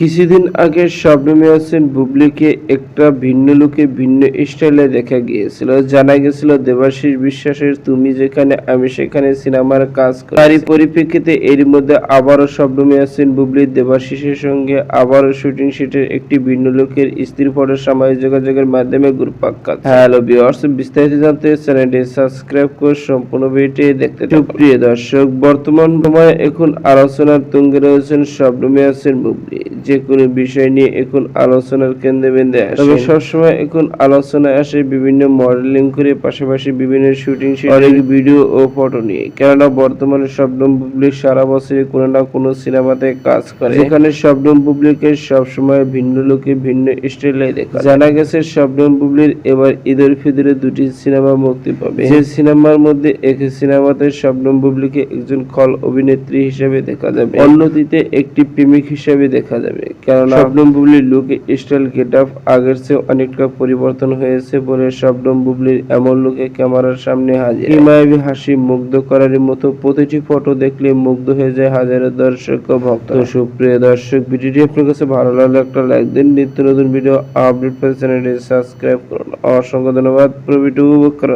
কিছুদিন আগে শবনমী হোসেন বুবলিকে একটা ভিন্ন লুকে, ভিন্ন স্টাইলে দেখা গিয়েছিল। জানা গেছিল দেবাশিস বিশ্বাসের, তুমি যেখানে, আমি সেখানে সিনেমার কাজ করি পরিপ্রেক্ষিতে এর মধ্যে আবারও শবনমী হোসেন বুবলি দেবাশিসের সঙ্গে আবারও শুটিং শিটের একটি ভিন্ন লোকের স্ত্রী ফটো সামাজিক যোগাযোগের মাধ্যমে খাচ্ছে। হ্যালো ভিউয়ার্স, বিস্তারিত জানতে চ্যানেলটি সাবস্ক্রাইব করে সম্পূর্ণ ভিডিওটি দেখতে প্রিয় দর্শক, বর্তমান সময়ে এখন আলোচনার তুঙ্গে রয়েছেন শবনমী হোসেন বুবলি। যে কোনো বিষয় নিয়ে এখন আলোচনার কেন্দ্রে বিন্দু আসে তবে সবসময় এখন আলোচনায় আসে বিভিন্ন মডেলিং করে পাশাপাশি বিভিন্ন শুটিং অনেক ভিডিও ও ফটো নিয়ে। কেননা বর্তমানে শবনম বুবলি সারা বছরে কোনো না কোনো সিনেমাতে কাজ করে। এখানে শবনম বুবলিকে সবসময় ভিন্ন লোকে ভিন্ন স্টাইলে দেখা। জানা গেছে শবনম বুবলির এবার ঈদের ফিদরে দুটি সিনেমা মুক্তি পাবে। যে সিনেমার মধ্যে একটি সিনেমাতে শবনম বুবলিকে একজন খল অভিনেত্রী হিসেবে দেখা যাবে। অন্যটিতে একটি প্রেমিক হিসেবে দেখা যাবে। কেননা শবনম বুবলির লুক স্টাইল গেট আপ আগের চেয়ে অনেকটা পরিবর্তন হয়েছে বলে শবনম বুবলির এমন লুকে ক্যামেরার সামনে হাজির। এই মায়াবী হাসি মুগ্ধ করার মতো প্রতিটি ফটো দেখলে মুগ্ধ হয়ে যায় হাজারো দর্শক ও ভক্ত। সুপ্রিয় দর্শক, ভিডিওটি আপনার কাছে ভালো লাগলে একটা লাইক দিন। নিত্য নতুন ভিডিও আপডেট পেতে চ্যানেলটি সাবস্ক্রাইব করুন। অসংখ্য ধন্যবাদ। পুরো ভিডিও উপভোগ করার